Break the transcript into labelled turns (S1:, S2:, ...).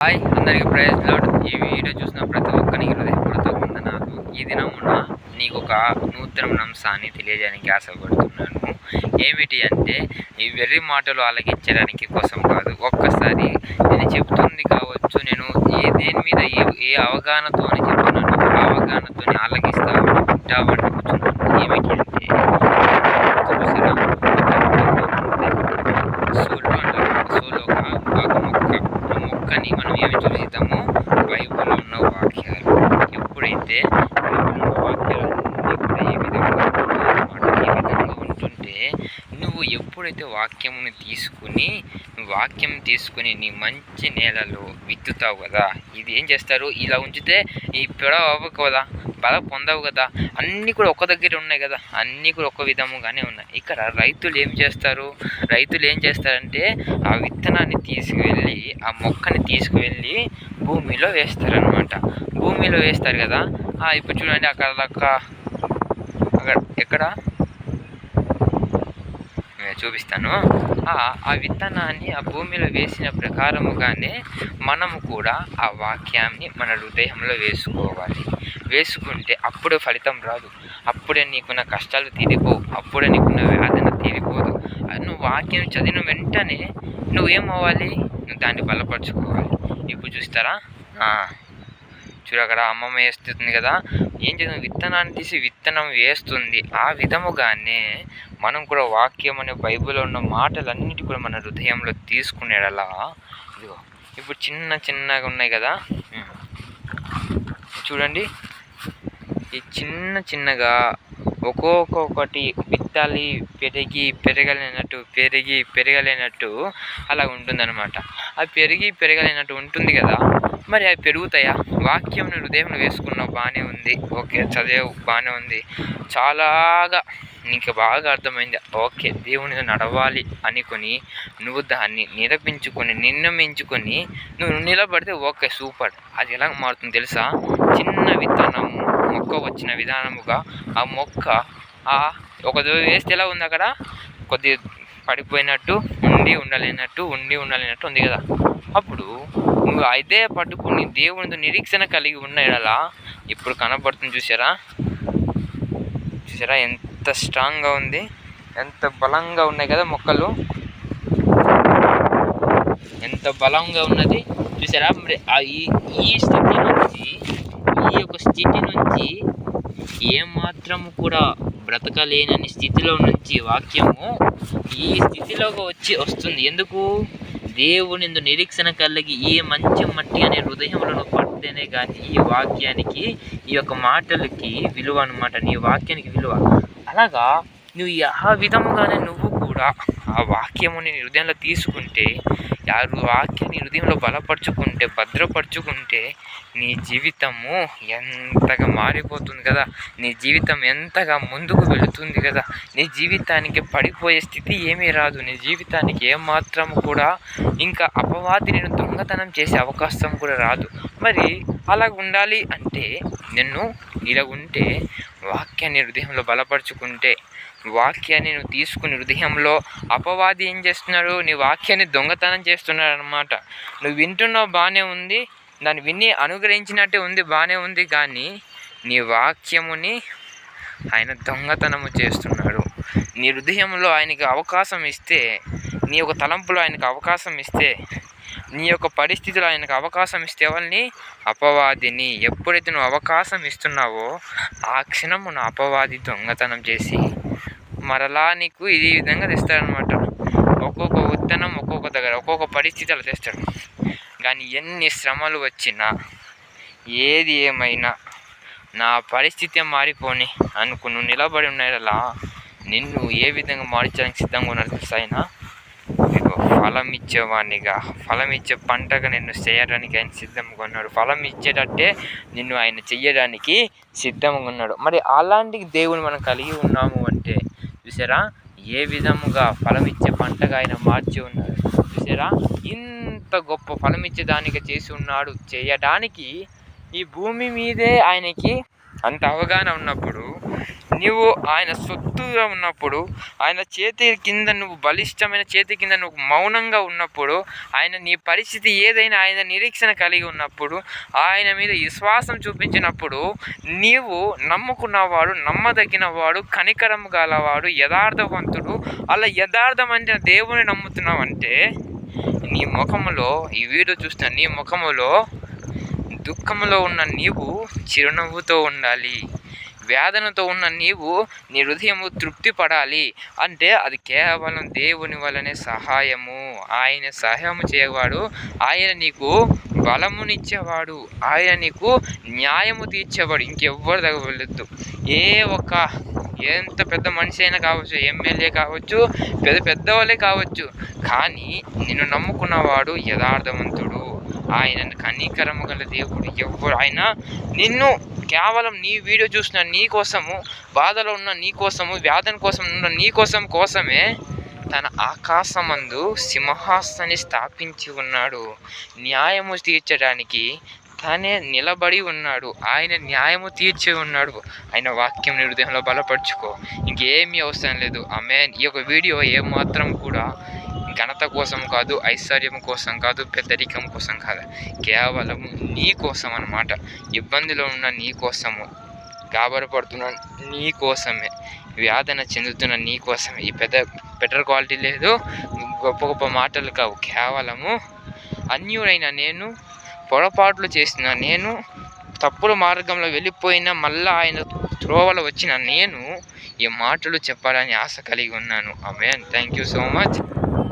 S1: Hi అందరికీ praise lord. ఈ video చూసిన ప్రతి ఒక్కరికి హృదయపూర్వకంగా నాకు ఈ దినమున నీకు ఒక నూతన అంశాన్ని తెలియజేయడానికి ఆశపడుతున్నాను. ఏమిటి అంటే ఈ వెర్రి మాటలు ఆలకించడానికి కోసం కాదు ఒక్కసారి నేను చెప్తుంది కావచ్చు నేను ఏ దేని మీద ఏ ఏ అవగాహనతో చెప్తున్నాను ఆ అవగాహనతో ఆలకిస్తా వింటామని కూర్చున్నాను ఏమిటి అంటే చూసారా సోలో అంటారు సోలో ఒక ఒక మొక్క ఆ మొక్కని మనం ఏమి చూసిద్దాము బైబిల్లో ఉన్న వాక్యాలు ఎప్పుడైతే బైబిల్లో ఉన్న వాక్యాలు ఎప్పుడు ఏ విధంగా ఉంటున్నాయన్నమాట, ఏ విధంగా ఉంటుంటే నువ్వు ఎప్పుడైతే వాక్యమును తీసుకుని వాక్యం తీసుకుని నీ మంచి నేలలో విత్తుతావు కదా ఇది ఏం చేస్తారు? ఇలా ఉంచితే ఈ పొడవ అవ్వకు కదా బల పొందవు కదా అన్నీ కూడా ఒక దగ్గర ఉన్నాయి కదా అన్నీ కూడా ఒక విధముగానే ఉన్నాయి. ఇక్కడ రైతులు ఏం చేస్తారు? రైతులు ఏం చేస్తారంటే ఆ విత్తనాన్ని తీసుకువెళ్ళి ఆ మొక్కని తీసుకువెళ్ళి భూమిలో వేస్తారనమాట భూమిలో వేస్తారు కదా ఇప్పుడు చూడండి అక్కడ అక్కడ ఎక్కడ? చూపిస్తాను. ఆ విత్తనాన్ని ఆ భూమిలో వేసిన ప్రకారముగానే మనము కూడా ఆ వాక్యాన్ని మన హృదయంలో వేసుకోవాలి. వేసుకుంటే అప్పుడే ఫలితం రాదు. అప్పుడే నీకున్న కష్టాలు తీరిపోవు. అప్పుడే నీకున్న వేదన తీరిపోదు. నువ్వు వాక్యం చదివిన వెంటనే నువ్వేమవ్వాలి నువ్వు దాన్ని బలపరుచుకోవాలి. ఇప్పుడు చూస్తారా? చూడు అక్కడ అమ్మమ్మ వేస్తుంది కదా. ఏం చేస్తుంది? విత్తనాన్ని తీసి విత్తనం వేస్తుంది. ఆ విధముగానే మనం కూడా వాక్యం అనే బైబిల్లో ఉన్న మాటలన్నిటి కూడా మన హృదయంలో తీసుకునేలా ఇదిగో ఇప్పుడు చిన్న చిన్నగా ఉన్నాయి కదా? చూడండి. ఈ చిన్న చిన్నగా ఒక్కొక్కటి విత్తాలి పెరిగి పెరగలేనట్టు పెరిగి పెరగలేనట్టు అలా ఉంటుందన్నమాట. అది పెరిగి పెరగలేనట్టు ఉంటుంది కదా. మరి అవి పెరుగుతాయా? వాక్యం హృదయంలో వేసుకున్నావు బాగానే ఉంది. ఓకే చదివావు బాగానే ఉంది. చాలాగా నీకు బాగా అర్థమైంది. ఓకే దేవుని నడవాలి అనుకొని నువ్వు దాన్ని నిరపించుకొని నిర్ణయించుకొని నువ్వు నిలబడితే ఓకే సూపర్. అది ఎలా మారుతుంది తెలుసా? చిన్న విత్తనం మొక్క వచ్చిన విధానముగా ఆ మొక్క ఆ ఒక వేస్తే ఎలా ఉంది అక్కడ? కొద్ది పడిపోయినట్టు ఉండి ఉండలేనట్టు ఉండి ఉండలేనట్టు ఉంది కదా. అప్పుడు నువ్వు అయితే పట్టుకుని దేవునితో నిరీక్షణ కలిగి ఉన్న ఎడలా ఇప్పుడు కనపడుతుంది చూసారా చూసారా ఎంత స్ట్రాంగ్గా ఉంది ఎంత బలంగా ఉన్నాయి కదా మొక్కలు. ఎంత బలంగా ఉన్నది. చూసారా మరి ఆ ఈ ఈ స్థితి నుంచి ఈ యొక్క స్థితి నుంచి ఏమాత్రం కూడా బ్రతకలేనని స్థితిలో నుంచి వాక్యము ఈ స్థితిలోకి వచ్చి వస్తుంది. ఎందుకు? దేవుని నిరీక్షణ కలిగి ఈ మంచి మట్టి అనే హృదయంలో పడితేనే కానీ ఈ వాక్యానికి ఈ యొక్క మాటలకి విలువ అనమాట నీ వాక్యానికి విలువ. అలాగా నువ్వు ఆ విధముగానే నువ్వు కూడా ఆ వాక్యముని నీ హృదయంలో తీసుకుంటే ఆ వాక్యాన్ని హృదయంలో బలపరుచుకుంటే భద్రపరుచుకుంటే నీ జీవితము ఎంతగా మారిపోతుంది కదా? నీ జీవితం ఎంతగా ముందుకు వెళుతుంది కదా? నీ జీవితానికి పడిపోయే స్థితి ఏమీ రాదు. నీ జీవితానికి ఏమాత్రం కూడా ఇంకా అపవాది నేను దొంగతనం చేసే అవకాశం కూడా రాదు. మరి అలా ఉండాలి అంటే నిన్ను ఇలా ఉంటే వాక్యాన్ని హృదయంలో బలపరుచుకుంటే వాక్యాన్ని నువ్వు తీసుకుని హృదయంలో అపవాది ఏం చేస్తున్నాడు నీ వాక్యాన్ని దొంగతనం చేస్తున్నాడు అనమాట నువ్వు వింటున్నావు బాగానే ఉంది. దాన్ని విని అనుగ్రహించినట్టే ఉంది బాగానే ఉంది కానీ నీ వాక్యముని ఆయన దొంగతనము చేస్తున్నాడు. నీ హృదయంలో ఆయనకి అవకాశం ఇస్తే నీ యొక్క తలంపులో ఆయనకు అవకాశం ఇస్తే నీ యొక్క పరిస్థితిలో ఆయనకు అవకాశం ఇస్తే వాళ్ళని అపవాదిని. ఎప్పుడైతే నువ్వు అవకాశం ఇస్తున్నావో ఆ క్షణం నా అపవాది దొంగతనం చేసి మరలా నీకు ఇది విధంగా తెస్తాడనమాట ఒక్కొక్క విత్తనం ఒక్కొక్క దగ్గర ఒక్కొక్క పరిస్థితులు తెస్తాడు. కానీ ఎన్ని శ్రమలు వచ్చినా ఏది ఏమైనా నా పరిస్థితి మారిపోని అనుకు నువ్వు నిలబడి ఉన్నాడలా నిన్ను ఏ విధంగా మార్చడానికి సిద్ధంగా ఉన్నారు తెలుసాయినా ఆయన? ఫలం ఇచ్చేవాడినిగా ఫలం ఇచ్చే పంటగా నిన్ను చేయడానికి ఆయన సిద్ధంగా ఉన్నాడు. ఫలం ఇచ్చేటట్టే నిన్ను ఆయన చెయ్యడానికి సిద్ధంగా ఉన్నాడు. మరి అలాంటి దేవుని మనం కలిగి ఉన్నాము అంటే చూసారా? ఏ విధముగా ఫలం ఇచ్చే పంటగా ఆయన మార్చి ఉన్నాడు చూసారా? ఇంత గొప్ప ఫలం ఇచ్చేదానికి చేసి ఉన్నాడు. చేయడానికి ఈ భూమి మీదే ఆయనకి అంత అవగాహన ఉన్నప్పుడు
S2: నువ్వు ఆయన సొత్తుగా ఉన్నప్పుడు ఆయన చేతి కింద నువ్వు బలిష్టమైన చేతి కింద నువ్వు మౌనంగా ఉన్నప్పుడు ఆయన నీ పరిస్థితి ఏదైనా ఆయన నిరీక్షణ కలిగి ఉన్నప్పుడు ఆయన మీద విశ్వాసం చూపించినప్పుడు నీవు నమ్ముకున్నవాడు నమ్మదగినవాడు కనికరం గలవాడు యథార్థవంతుడు అలా యథార్థమైన దేవుని నమ్ముతున్నావంటే నీ ముఖములో ఈ వీడియో చూస్తే నీ ముఖములో దుఃఖంలో ఉన్న నీవు చిరునవ్వుతో ఉండాలి. వేదనతో ఉన్న నీవు నీ హృదయము తృప్తి పడాలి అంటే అది కేవలం దేవుని వలనే సహాయము. ఆయన సహాయము చేయవాడు ఆయన నీకు బలమునిచ్చేవాడు ఆయన నీకు న్యాయము తీర్చేవాడు ఇంకెవ్వరు తగవలేదు ఏ ఒక్క ఎంత పెద్ద మనిషి అయినా కావచ్చు ఎమ్మెల్యే కావచ్చు పెద్ద పెద్దవాళ్ళే కావచ్చు కానీ నిన్ను నమ్ముకున్నవాడు యథార్థవంతుడు. ఆయన కనికరము గల దేవుడు ఎవ్వరు ఆయన నిన్ను కేవలం నీ వీడియో చూసిన నీ కోసము బాధలో ఉన్న నీ కోసము వ్యాధన కోసం ఉన్న నీ కోసం కోసమే తన ఆకాశమందు సింహాసని స్థాపించి ఉన్నాడు. న్యాయము తీర్చడానికి తనే నిలబడి ఉన్నాడు. ఆయన న్యాయము తీర్చి ఉన్నాడు. ఆయన వాక్యం నీ హృదయంలో బలపరుచుకో. ఇంకేమీ అవసరం లేదు. ఆమె ఈ యొక్క వీడియో ఏమాత్రం కూడా ఘనత కోసం కాదు ఐశ్వర్యం కోసం కాదు పెద్దరికం కోసం కాదు. కేవలం నీ కోసం అన్నమాట. ఇబ్బందిలో ఉన్న నీ కోసము గాబరపడుతున్న నీ కోసమే వ్యాధన చెందుతున్న నీ కోసమే. ఈ పెద్ద బెటర్ క్వాలిటీ లేదు గొప్ప గొప్ప మాటలు కావు. కేవలము అన్యుడైన నేను పొరపాట్లు చేసిన నేను తప్పుల మార్గంలో వెళ్ళిపోయిన మళ్ళా ఆయన త్రోవలో వచ్చిన నేను ఈ మాటలు చెప్పాలని ఆశ కలిగి ఉన్నాను. Amen thank you so much